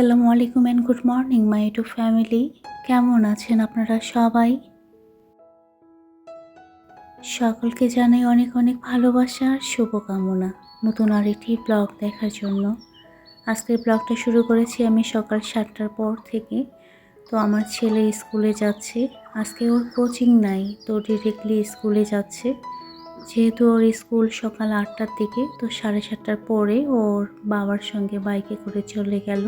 আসসালামু আলাইকুম and good morning my to family কেমন আছেন আপনারা সবাই? সকলকে জানাই অনেক অনেক ভালোবাসা আর শুভকামনা। নতুন আরেকটি ব্লগ দেখার জন্য। আজকের ব্লগটা শুরু করেছি আমি সকাল সাতটার পর থেকে। তো আমার ছেলে স্কুলে যাচ্ছে। আজকে ওর কোচিং নাই, তো ডিরেক্টলি স্কুলে যাচ্ছে। যেহেতু ওর স্কুল সকাল আটটার দিকে, তো সাড়ে সাতটার পরে ওর বাবার সঙ্গে বাইকে করে চলে গেল।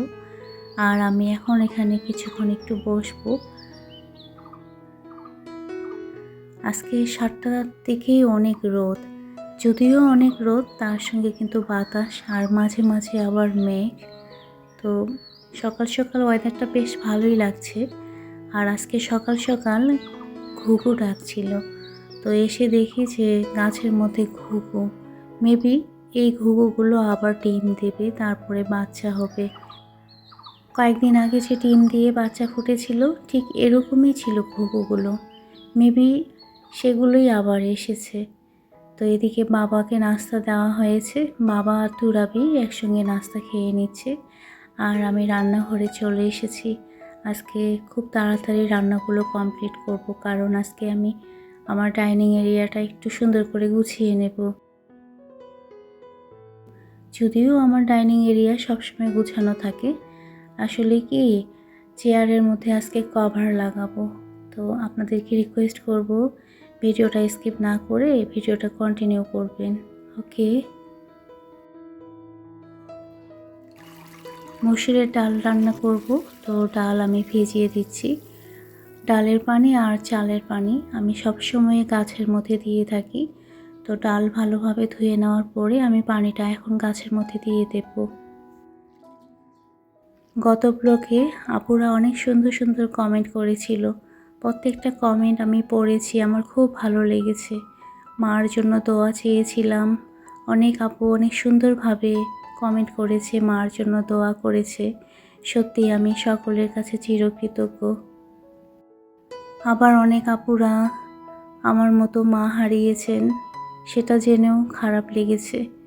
আর আমি এখন এখানে কিছুক্ষণ একটু বসবো। আজকে সাতটার দিকেই অনেক রোদ। যদিও অনেক রোদ, তার সঙ্গে কিন্তু বাতাস আর মাঝে মাঝে আবার মেঘ। তো সকাল সকাল ওয়েদারটা বেশ ভালোই লাগছে। আর আজকে সকাল সকাল ঘুঘু ডাকছিল তো এসে দেখি যে গাছের মধ্যে ঘুঘু। মেবি এই ঘুঘুগুলো আবার ডিম দেবে, তারপরে বাচ্চা হবে। কয়েকদিন আগে যে ডিম দিয়ে বাচ্চা ফুটেছিল, ঠিক এরকমই ছিল ঘুঘুগুলো মেবি সেগুলোই আবার এসেছে। তো এদিকে বাবাকে নাস্তা দেওয়া হয়েছে। বাবা আর তুরাবি একসঙ্গে নাস্তা খেয়ে নিচ্ছে। আর আমি রান্নাঘরে চলে এসেছি। আজকে খুব তাড়াতাড়ি রান্নাগুলো কমপ্লিট করব, কারণ আজকে আমি আমার ডাইনিং এরিয়াটা একটু সুন্দর করে গুছিয়ে নেব। যদিও আমার ডাইনিং এরিয়া সবসময় গুছানো থাকে আসলে কি? চেয়ারের মধ্যে আজকে কভার লাগাবো। তো আপনাদেরকে রিকোয়েস্ট করব, ভিডিওটা স্কিপ না করে ভিডিওটা কন্টিনিউ করবেন ওকে মসুরের ডাল রান্না করব, তো ডাল আমি ভিজিয়ে দিচ্ছি। ডালের পানি আর চালের পানি আমি সবসময় গাছের মধ্যে দিয়ে থাকি। তো ডাল ভালোভাবে ধুয়ে নেওয়ার পরে আমি পানিটা এখন গাছের মধ্যে দিয়ে দেব। গত ব্লগে আপুরা অনেক সুন্দর সুন্দর কমেন্ট করেছিল। প্রত্যেকটা কমেন্ট আমি পড়েছি, আমার খুব ভালো লেগেছে। মার জন্য দোয়া চেয়েছিলাম। অনেক আপু অনেক সুন্দরভাবে কমেন্ট করেছে, মার জন্য দোয়া করেছে। সত্যি আমি সকলের কাছে চিরকৃতজ্ঞ। আবার অনেক আপুরা আমার মতো মা হারিয়েছেন, সেটা জেনেও খারাপ লেগেছে।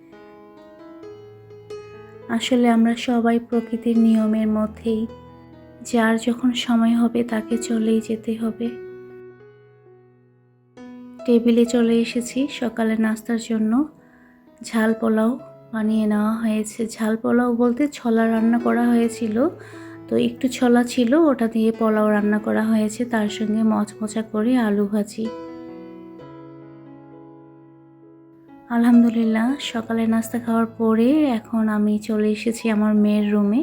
আসলে আমরা সবাই প্রকৃতির নিয়মের মধ্যেই। যার যখন সময় হবে তাকে চলেই যেতে হবে। টেবিলে চলে এসেছি সকালে নাস্তার জন্য। ঝাল পোলাও বানিয়ে নেওয়া হয়েছে। ঝাল পোলাও বলতে ছলা রান্না করা হয়েছিল। তো একটু ছলা ছিল, ওটা দিয়ে পোলাও রান্না করা হয়েছে। তার সঙ্গে মচমচা করে আলু ভাজি। আলহামদুলিল্লাহ, সকালে নাস্তা খাওয়ার পরে এখন আমি চলে এসেছি আমার মেয়ের রুমে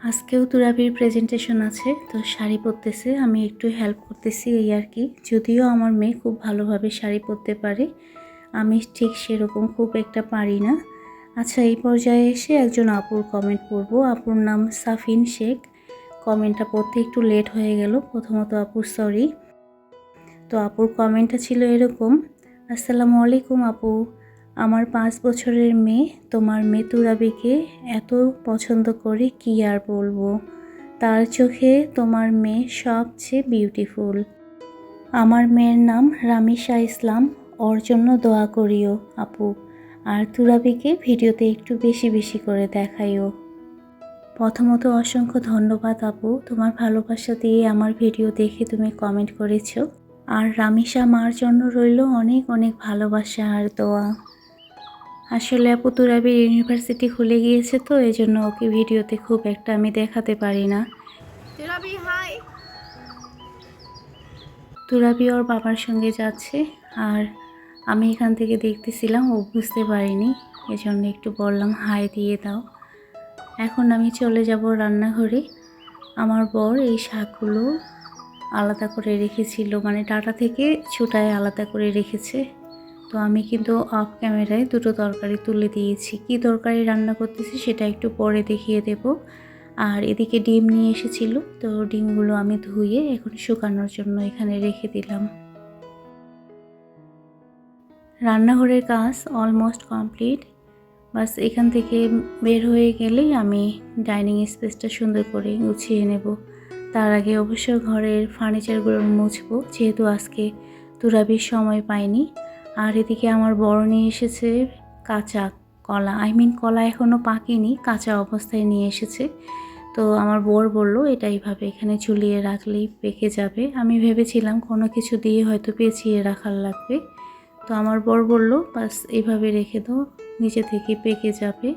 আজকেও তুরাবির প্রেজেন্টেশন আছে, তো শাড়ি পরতেছে, আমি একটু হেল্প করতেছি এই আর কি। যদিও আমার মেয়ে খুব ভালোভাবে শাড়ি পরতে পারে, আমি ঠিক সেরকম খুব একটা পারি না। আচ্ছা এই পর্যায়ে এসে একজন আপুর কমেন্ট পড়ব। আপুর নাম সাফিন শেখ। কমেন্টটা পড়তে একটু লেট হয়ে গেল, প্রথমত আপুর সরি তো আপুর কমেন্টটা ছিল এরকম, আসসালামু আলাইকুম আপু। আমার পাঁচ বছরের মেয়ে, তোমার মেতুরাবিকে এত পছন্দ করে কি আর বলব? তার চোখে তোমার মেয়ে সবচেয়ে বিউটিফুল আমার মেয়ের নাম রামিশা ইসলাম, ওর জন্য দোয়া করিও আপু। আর তুরাবিকে ভিডিওতে একটু বেশি বেশি করে দেখাইও। প্রথমত অসংখ্য ধন্যবাদ আপু, তোমার ভালোবাসা দিয়ে আমার ভিডিও দেখে তুমি কমেন্ট করেছ। আর রামিশা মার জন্য রইল অনেক অনেক ভালোবাসা আর দোয়া। আসলে আপু তুরাবির ইউনিভার্সিটি খুলে গিয়েছে তো এই জন্য ওকে ভিডিওতে খুব একটা আমি দেখাতে পারি না। তুরাবি হাই। তুরাবি ওর বাবার সঙ্গে যাচ্ছে আর আমি এখান থেকে দেখতেছিলাম ও বুঝতে পারিনি এজন্য একটু বললাম হাই দিয়ে দাও। এখন আমি চলে যাব রান্নাঘরে। আমার বর এই শাকগুলো আলাদা করে রেখেছিল মানে ডাটা থেকে ছুটায় আলাদা করে রেখেছে। তো আমি কিন্তু অফ ক্যামেরায় দুটো তরকারি তুলে দিয়েছি। কি তরকারি রান্না করতেছি সেটা একটু পরে দেখিয়ে দেব। আর এদিকে ডিম নিয়ে এসেছিল, তো ডিমগুলো আমি ধুয়ে এখন শুকানোর জন্য এখানে রেখে দিলাম। রান্নাঘরের কাজ অলমোস্ট কমপ্লিট বাস এখান থেকে বের হয়ে গেলেই আমি ডাইনিং স্পেসটা সুন্দর করে গুছিয়ে নেব। তার আগে অবশ্য ঘরের ফার্নিচারগুলো মুছবো, যেহেতু আজকে তুরাবির সময় পাইনি। আর এদিকে আমার বড় নিয়ে এসেছে কাঁচা কলা আই মিন কলা এখনও পাকেনি, কাঁচা অবস্থায় নিয়ে এসেছে। তো আমার বর বলল, এটা এইভাবে এখানে ঝুলিয়ে রাখলেই পেকে যাবে। আমি ভেবেছিলাম কোনো কিছু দিয়ে হয়তো পেঁচিয়ে রাখার লাগবে। তো আমার বর বলল, বাস এইভাবে রেখে দাও, নিচে থেকে পেকে যাবে।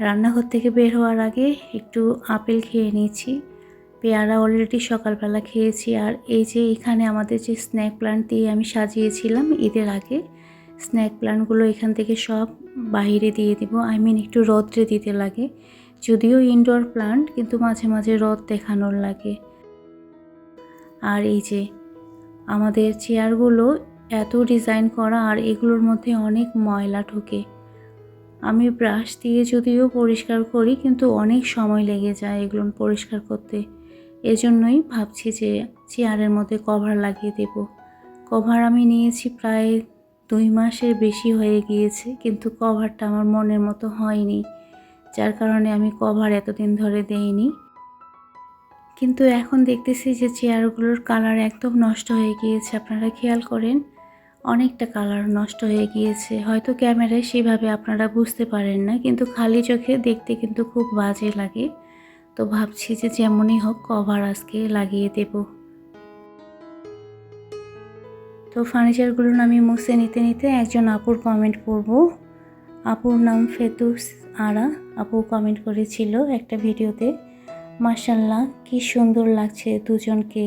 রান্নাঘর থেকে বের হওয়ার আগে একটু আপেল খেয়ে নিয়েছি। পেয়ারা অলরেডি সকালবেলা খেয়েছি আর এই যে এখানে আমাদের যে স্ন্যাক প্ল্যান্ট দিয়ে আমি সাজিয়েছিলাম ঈদের আগে স্ন্যাক প্ল্যান্টগুলো এখান থেকে সব বাইরে দিয়ে দিব। আই মিন একটু রোদ্রে দিতে লাগে, যদিও ইনডোর প্ল্যান্ট কিন্তু মাঝে মাঝে রদ দেখানোর লাগে। আর এই যে আমাদের চেয়ারগুলো এত ডিজাইন করা আর এগুলোর মধ্যে অনেক ময়লা ঢোকে। আমি ব্রাশ দিয়ে যদিও পরিষ্কার করি কিন্তু অনেক সময় লেগে যায় এগুলো পরিষ্কার করতে। এজন্যই ভাবছি যে চেয়ারের মধ্যে কভার লাগিয়ে দেব। কভার আমি নিয়েছি প্রায় দুই মাসের বেশি হয়ে গিয়েছে, কিন্তু কভারটা আমার মনের মতো হয়নি, যার কারণে আমি কভার এতদিন ধরে দেইনি। কিন্তু এখন দেখতেছি যে চেয়ারগুলোর কালার একদম নষ্ট হয়ে গিয়েছে, আপনারা খেয়াল করেন, অনেকটা কালার নষ্ট হয়ে গিয়েছে। হয়তো ক্যামেরায় সেভাবে আপনারা বুঝতে পারেন না, কিন্তু খালি চোখে দেখতে কিন্তু খুব বাজে লাগে। তো ভাবছি যে যেমনই হোক কভার আজকে লাগিয়ে দেব। তো ফার্নিচারগুলো আমি মুছে নিতে নিতে একজন আপুর কমেন্ট করব আপুর নাম ফেতুস আরা। আপু কমেন্ট করেছিল একটা ভিডিওতে মার্শাল্লাহ কি সুন্দর লাগছে দুজনকে।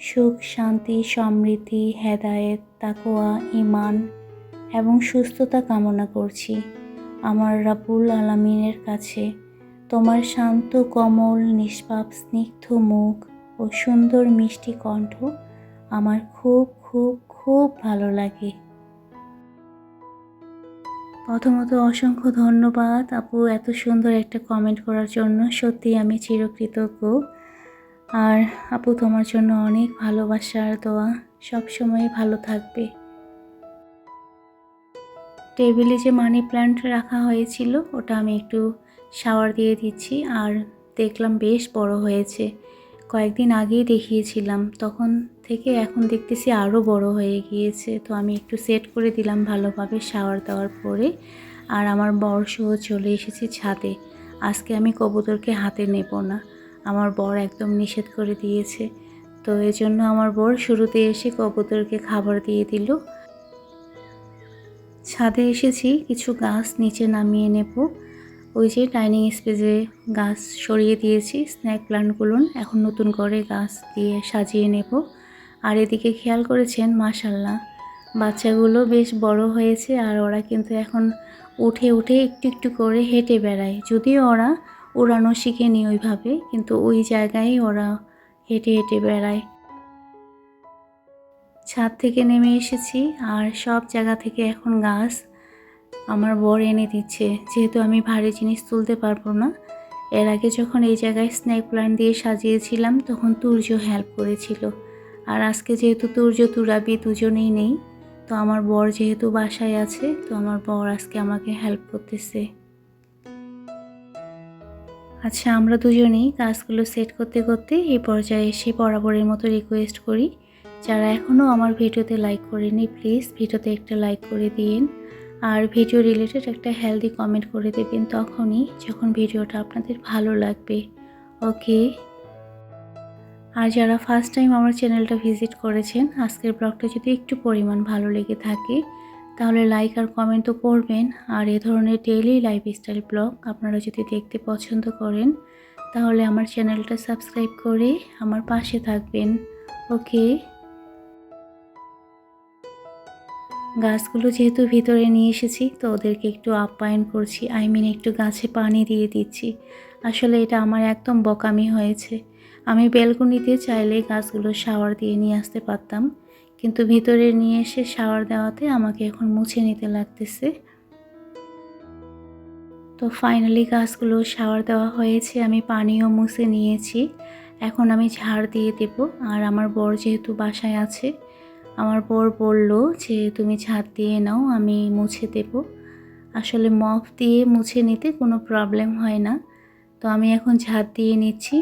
সুখ, শান্তি, সমৃদ্ধি, হেদায়েত তাকোয়া ইমান এবং সুস্থতা কামনা করছি। আমার রাবুল আলামিনের কাছে তোমার শান্ত, কমল, নিষ্পাপ, স্নিগ্ধ মুখ ও সুন্দর মিষ্টি কণ্ঠ আমার খুব খুব খুব ভালো লাগে। প্রথমত অসংখ্য ধন্যবাদ আপু এত সুন্দর একটা কমেন্ট করার জন্য। সত্যি আমি চিরকৃতজ্ঞ। আর আপু তোমার জন্য অনেক ভালোবাসার দোয়া। সবসময় ভালো থাকবে। টেবিলে যে মানি প্ল্যান্ট রাখা হয়েছিল ওটা আমি একটু শাওয়ার দিয়ে দিচ্ছি আর দেখলাম বেশ বড় হয়েছে। কয়েকদিন আগেই দেখিয়েছিলাম, তখন থেকে এখন দেখতেছি আরও বড় হয়ে গিয়েছে। তো আমি একটু সেট করে দিলাম ভালোভাবে শাওয়ার দেওয়ার পরে আর আমার বর সহ চলে এসেছি ছাদে। আজকে আমি কবুতরকে হাতে নেব না, আমার বর একদম নিষেধ করে দিয়েছে। তো এই জন্য আমার বর শুরুতে এসে কবুতরকে খাবার দিয়ে দিল। ছাদে এসেছি, কিছু গাছ নিচে নামিয়ে নেব। ওই যে ডাইনিং স্পেসে গাছ সরিয়ে দিয়েছি, স্ন্যাক প্লান্টগুলো এখন নতুন করে গাছ দিয়ে সাজিয়ে নেব। আর এদিকে খেয়াল করেছেন, মাশাল্লাহ, বাচ্চাগুলো বেশ বড় হয়েছে আর ওরা কিন্তু এখন উঠে উঠে একটু একটু করে হেঁটে বেড়ায়। যদিও ওরা উড়ানো শিখেনি ওইভাবে, কিন্তু ওই জায়গায় ওরা হেঁটে হেঁটে বেড়ায়। ছাদ থেকে নেমে এসেছি আর সব জায়গা থেকে এখন গাছ আমার বর এনে দিচ্ছে। যেহেতু আমি ভারী জিনিস তুলতে পারব না, এর আগে যখন এই জায়গায় স্নেক প্ল্যান্ট দিয়ে সাজিয়েছিলাম, তখন তুর্য হেল্প করেছিল। আর আজকে যেহেতু তুর্য, তুরাবি দুজনেই নেই, তো আমার বর যেহেতু বাসায় আছে, তো আমার বর আজকে আমাকে হেল্প করতেছে। আচ্ছা আমরা দুজনেই কাজগুলো সেট করতে করতে এই পর্যায়ে এসে বরাবরের মতো রিকোয়েস্ট করি। যারা এখনও আমার ভিডিওতে লাইক করেনি প্লিজ ভিডিওতে একটা লাইক করে দিন আর ভিডিও রিলেটেড একটা হেলদি কমেন্ট করে দেবেন তখনই যখন ভিডিওটা আপনাদের ভালো লাগবে। ওকে আর যারা ফার্স্ট টাইম আমার চ্যানেলটা ভিজিট করেছেন, আজকের ব্লগটা যদি একটু পরিমাণ ভালো লেগে থাকে, তাহলে লাইক আর কমেন্ট তো করবেন। আর এ ধরনের ডেইলি লাইফস্টাইল ব্লগ আপনারা যদি দেখতে পছন্দ করেন, তাহলে আমার চ্যানেলটা সাবস্ক্রাইব করে আমার পাশে থাকবেন। ওকে গাছগুলো যেহেতু ভিতরে নিয়ে এসেছি, তো ওদেরকে একটু আপ্যায়ন করছি। আই মিন একটু গাছে পানি দিয়ে দিচ্ছি। আসলে এটা আমার একদম বকামি হয়েছে। আমি বেলকনিতে চাইলে গাছগুলো শাওয়ার দিয়ে নিয়ে আসতে পারতাম, কিন্তু ভিতরে নিয়ে এসে শাওয়ার দেওয়াতে আমাকে এখন মুছে নিতে লাগতেছে। তো ফাইনালি গাছগুলো শাওয়ার দেওয়া হয়েছে, আমি পানিও মুছে নিয়েছি। এখন আমি ঝাড় দিয়ে দেব, আর আমার বর যেহেতু বাসায় আছে আমার বর বলল যে তুমি ঝাড় দিয়ে নাও, আমি মুছে দেব। আসলে মফ দিয়ে মুছে নিতে কোনো প্রবলেম হয় না। তো আমি এখন ঝাড় দিয়ে নিচ্ছি।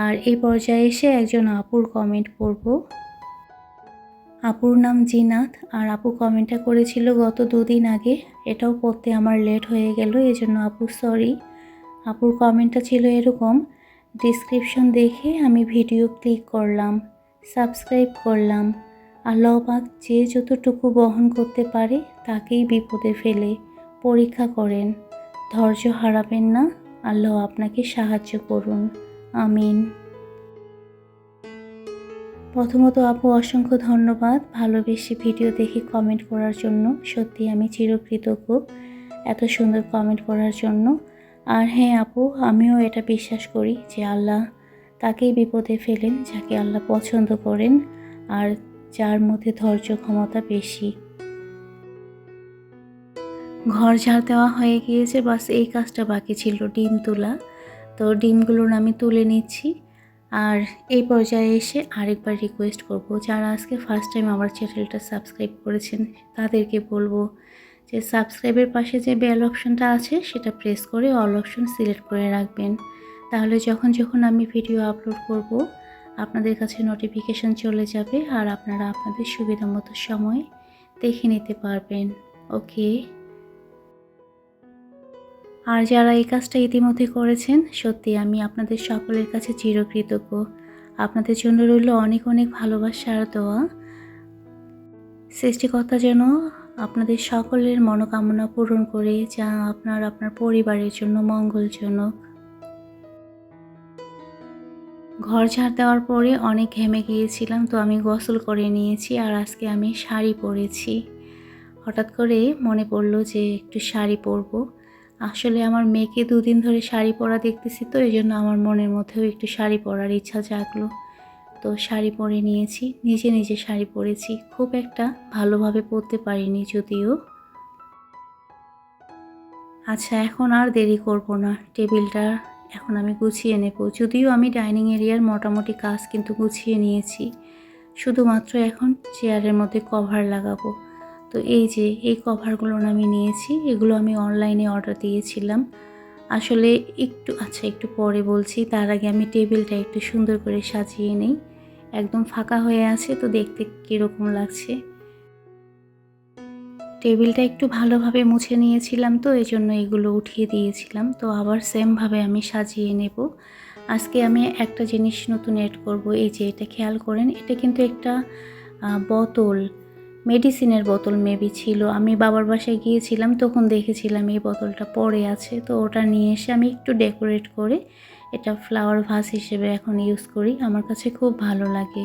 আর এই পর্যায়ে এসে একজন আপুর কমেন্ট পড়ব আপুর নাম জিনাত। আর আপু কমেন্টটা করেছিল গত দুদিন আগে। এটাও পড়তে আমার লেট হয়ে গেল, এজন্য আপু সরি আপুর কমেন্টটা ছিল এরকম ডিসক্রিপশন দেখে আমি ভিডিও ক্লিক করলাম সাবস্ক্রাইব করলাম। আল্লাহ পাক যে যতটুকু বহন করতে পারে তাকেই বিপদে ফেলে, পরীক্ষা করেন। ধৈর্য হারাবেন না, আল্লাহ আপনাকে সাহায্য করুন। আমিন। প্রথমত আপু, অসংখ্য ধন্যবাদ ভালোবেসে ভিডিও দেখে কমেন্ট করার জন্য। সত্যি আমি চিরকৃতজ্ঞ এত সুন্দর কমেন্ট করার জন্য। আর হ্যাঁ আপু, আমিও এটা বিশ্বাস করি যে আল্লাহ তাকেই বিপদে ফেলেন, যাকে আল্লাহ পছন্দ করেন। আর যার মধ্যে ধৈর্য ক্ষমতা বেশি। ঘর ঝাড় দেওয়া হয়ে গিয়েছে, বাস এই কাজটা বাকি ছিল। ডিম তোলা। তো ডিমগুলোর আমি তুলে নিচ্ছি। আর এই পর্যায়ে এসে আরেকবার রিকোয়েস্ট করব। যারা আজকে ফার্স্ট টাইম আমার চ্যানেলটা সাবস্ক্রাইব করেছেন, তাদেরকে বলব যে সাবস্ক্রাইবের পাশে যে বেল অপশনটা আছে, সেটা প্রেস করে অল অপশন সিলেক্ট করে রাখবেন। তাহলে যখন যখন আমি ভিডিও আপলোড করব আপনাদের কাছে নোটিফিকেশন চলে যাবে আর আপনারা আপনাদের সুবিধা মতো সময় দেখে নিতে পারবেন ওকে আর যারা এই কাজটা ইতিমধ্যে করেছেন, সত্যি আমি আপনাদের সকলের কাছে চিরকৃতজ্ঞ। আপনাদের জন্য রইল অনেক অনেক ভালোবাসা আর দোয়া। সৃষ্টিকর্তা যেন আপনাদের সকলের মনোকামনা পূরণ করে, যা আপনার আপনার পরিবারের জন্য মঙ্গলজনক ঘর ঝাড় দেওয়ার পরে অনেক ঘেমে গিয়েছিলাম, তো আমি গোসল করে নিয়েছি আর আজকে আমি শাড়ি পরেছি। হঠাৎ করে মনে পড়ল যে একটু শাড়ি পরবো। আসলে আমার মেয়েকে দুদিন ধরে শাড়ি পরা দেখতেছি তো এই জন্য আমার মনের মধ্যেও একটু শাড়ি পরার ইচ্ছা জাগলো। তো শাড়ি পরে নিয়েছি, নিজে নিজে শাড়ি পরেছি। খুব একটা ভালোভাবে পরতে পারিনি যদিও। আচ্ছা এখন আর দেরি করব না। টেবিলটা এখন আমি গুছিয়ে নেব। যদিও আমি ডাইনিং এরিয়ার মোটামুটি কাজ কিন্তু গুছিয়ে নিয়েছি। শুধুমাত্র এখন চেয়ারের মধ্যে কভার লাগাবো। তো এই যে, এই কভারগুলো আমি নিয়েছি, এগুলো আমি অনলাইনে অর্ডার দিয়েছিলাম। আসলে একটু আচ্ছা একটু পরে বলছি, তার আগে আমি টেবিলটা একটু সুন্দর করে সাজিয়ে নিই। একদম ফাঁকা হয়ে আছে, তো দেখতে কীরকম লাগছে? টেবিলটা একটু ভালোভাবে মুছে নিয়েছিলাম তো, এই জন্য এগুলো উঠিয়ে দিয়েছিলাম। তো আবার সেমভাবে আমি সাজিয়ে নেব। আজকে আমি একটা জিনিস নতুন এড করব। এই যে এটা খেয়াল করেন, এটা কিন্তু একটা বোতল মেডিসিনের বোতল মেবি ছিল। আমি বাবার বাসায় গিয়েছিলাম, তখন দেখেছিলাম এই বোতলটা পড়ে আছে। তো ওটা নিয়ে এসে আমি একটু ডেকোরেট করে এটা ফ্লাওয়ার ভাস হিসেবে এখন ইউজ করি। আমার কাছে খুব ভালো লাগে।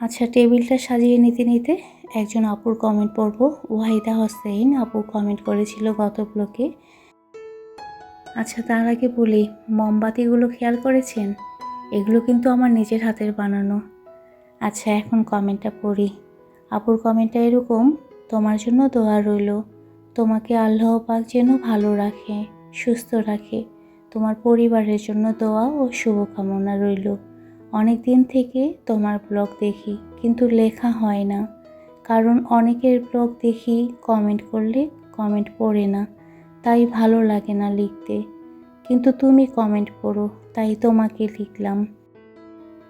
আচ্ছা টেবিলটা সাজিয়ে নিতে নিতে একজন আপুর কমেন্ট পড়ব। ওয়াহিদা হোসেন আপু কমেন্ট করেছিল গত ব্লকে আচ্ছা তার আগে বলি, মোমবাতিগুলো খেয়াল করেছেন? এগুলো কিন্তু আমার নিজের হাতের বানানো। আচ্ছা এখন কমেন্টটা পড়ি। আপুর কমেন্টটা এরকম, তোমার জন্য দোয়া রইল। তোমাকে আল্লাহ পাক যেন ভালো রাখে, সুস্থ রাখে। তোমার পরিবারের জন্য দোয়া ও শুভকামনা রইল। অনেক দিন থেকে তোমার ব্লগ দেখি, কিন্তু লেখা হয় না। কারণ অনেকের ব্লগ দেখি কমেন্ট করলে কমেন্ট পড়ে না। তাই ভালো লাগে না লিখতে। কিন্তু তুমি কমেন্ট পড়ো, তাই তোমাকে লিখলাম।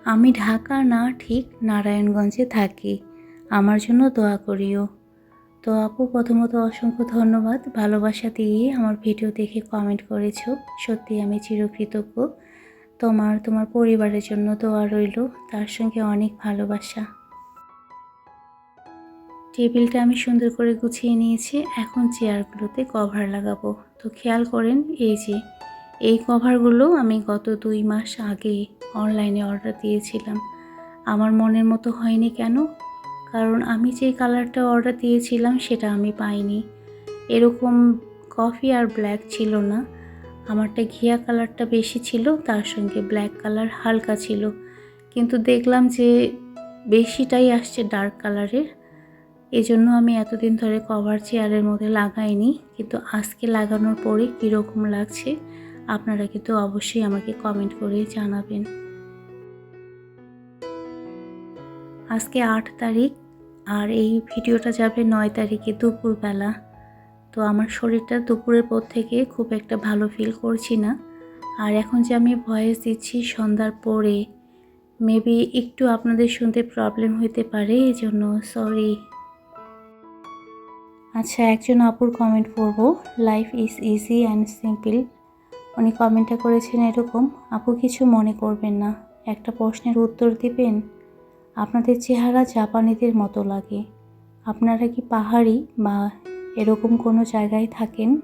আমি ঢাকা না, ঠিক নারায়ণগঞ্জে থাকি। আমার জন্য দোয়া করিও। তো আপু, প্রথমত অসংখ্য ধন্যবাদ। ভালোবাসা দিয়ে আমার ভিডিও দেখে কমেন্ট করেছ। সত্যি আমি চিরকৃতজ্ঞ। তোমার তোমার পরিবারের জন্য দোয়া রইল, তার সঙ্গে অনেক ভালোবাসা। টেবিলটা আমি সুন্দর করে গুছিয়ে নিয়েছি, এখন চেয়ারগুলোতে কভার লাগাবো। তো খেয়াল করেন, এই যে, এই কভারগুলো আমি গত দুই মাস আগে অনলাইনে অর্ডার দিয়েছিলাম। আমার মনের মতো হয়নি কেন? কারণ আমি যে কালারটা অর্ডার দিয়েছিলাম সেটা আমি পাইনি। এরকম কফি আর ব্ল্যাক ছিল না। আমারটা ঘিয়া কালারটা বেশি ছিল, তার সঙ্গে ব্ল্যাক কালার হালকা ছিল। কিন্তু দেখলাম যে বেশিটাই আসছে ডার্ক কালারের এই জন্য আমি এতদিন ধরে কভার চেয়ারের মধ্যে লাগাইনি, কিন্তু আজকে লাগানোর পরে কীরকম লাগছে, আপনারা কিন্তু অবশ্যই আমাকে কমেন্ট করে জানাবেন। আজকে আট তারিখ, আর এই ভিডিওটা যাবে নয় তারিখে দুপুরবেলা। তো আমার শরীরটা দুপুরের পর থেকে খুব একটা ভালো ফিল করছি না। আর এখন যে আমি ভয়েস দিচ্ছি সন্ধ্যার পরে মেবি একটু আপনাদের শুনতে প্রবলেম হতে পারে এই জন্য সরি আচ্ছা একজন আপুর কমেন্ট পড়ব। Life is easy and simple উনি কমেন্টটা করেছেন এরকম, আপু কিছু মনে করবেন না। একটা প্রশ্নের উত্তর দিবেন? আপনাদের চেহারা জাপানিদের মতো লাগে। আপনারা কি পাহাড়ি বা এরকম কোনো জায়গায় থাকেন?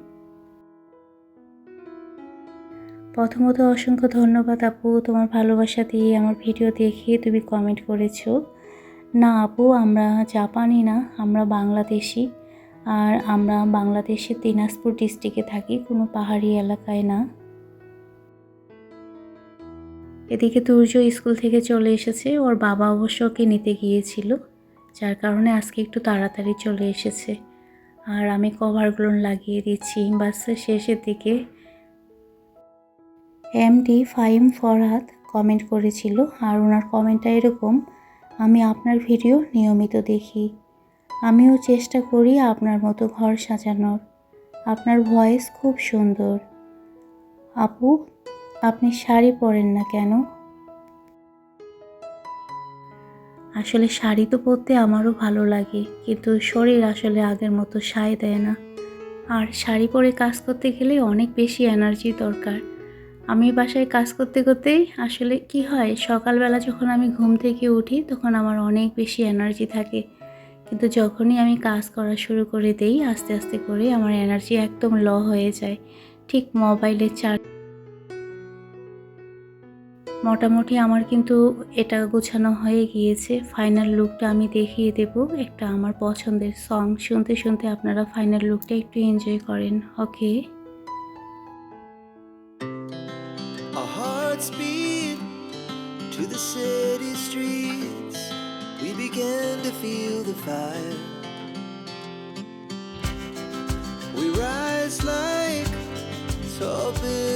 প্রথমত অসংখ্য ধন্যবাদ আপু, তোমার ভালোবাসা দিয়ে আমার ভিডিও দেখে তুমি কমেন্ট করেছ। না আপু, আমরা জাপানি না, আমরা বাংলাদেশি। আর আমরা বাংলাদেশের দিনাজপুর ডিস্ট্রিক্টে থাকি, কোনো পাহাড়ি এলাকায় না। এদিকে তুর্য স্কুল থেকে চলে এসেছে, ওর বাবা অবশ্য ওকে নিতে গিয়েছিল, যার কারণে আজকে একটু তাড়াতাড়ি চলে এসেছে। আর আমি কভারগুলো লাগিয়ে দিচ্ছি বাসের শেষের দিকে। এমডি ফাইম ফরহাদ কমেন্ট করেছিল, আর ওনার কমেন্টটা এরকম, আমি আপনার ভিডিও নিয়মিত দেখি। আমিও চেষ্টা করি আপনার মতো ঘর সাজানোর। আপনার ভয়েস খুব সুন্দর। আপু, আপনি শাড়ি পরেন না কেন? আসলে শাড়ি তো পরতে আমারও ভালো লাগে, কিন্তু শরীর আসলে আগের মতো সায় দেয় না। আর শাড়ি পরে কাজ করতে গেলে অনেক বেশি এনার্জি দরকার। আমি বাসায় কাজ করতে করতেই আসলে কি হয়, সকালবেলা যখন আমি ঘুম থেকে উঠি তখন আমার অনেক বেশি এনার্জি থাকে। কিন্তু যখনই আমি কাজ করা শুরু করে দেই, আস্তে আস্তে করে আমার এনার্জি একদম ল হয়ে যায়। ঠিক মোবাইলের চার্জ মোটামুটি আমার কিন্তু এটা গোছানো হয়ে গিয়েছে। ফাইনাল লুকটা আমি দেখিয়ে দেব একটা আমার পছন্দের সং শুনতে শুনতে আপনারা ফাইনাল লুকটা একটু এনজয় করেন ওকে to tall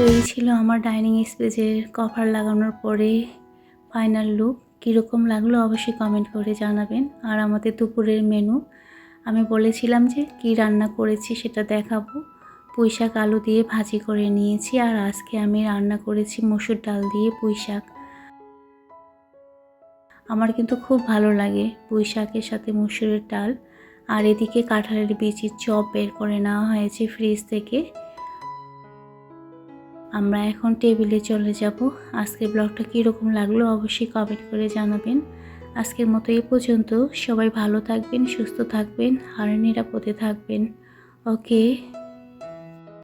তো এই ছিল আমার ডাইনিং স্পেসের কভার লাগানোর পরে ফাইনাল লুক। কীরকম লাগল অবশ্যই কমেন্ট করে জানাবেন। আর আমাদের দুপুরের মেনু আমি বলেছিলাম যে কি রান্না করেছি সেটা দেখাবো। পুঁই শাক আলু দিয়ে ভাজি করে নিয়েছি আর আজকে আমি রান্না করেছি মসুর ডাল দিয়ে পুঁই শাক আমার কিন্তু খুব ভালো লাগে পুঁই শাকের সাথে মসুরের ডাল। আর এদিকে কাঁঠালের বিচির চপ বের করে নেওয়া হয়েছে ফ্রিজ থেকে। আমরা এখন টেবিলে চলে যাব। আজকে ব্লগটা কীরকম লাগল অবশ্যই কমেন্ট করে জানাবেন। আজকের মতো এই পর্যন্ত। সবাই ভালো থাকবেন, সুস্থ থাকবেন আর নিরাপদে থাকবেন। ওকে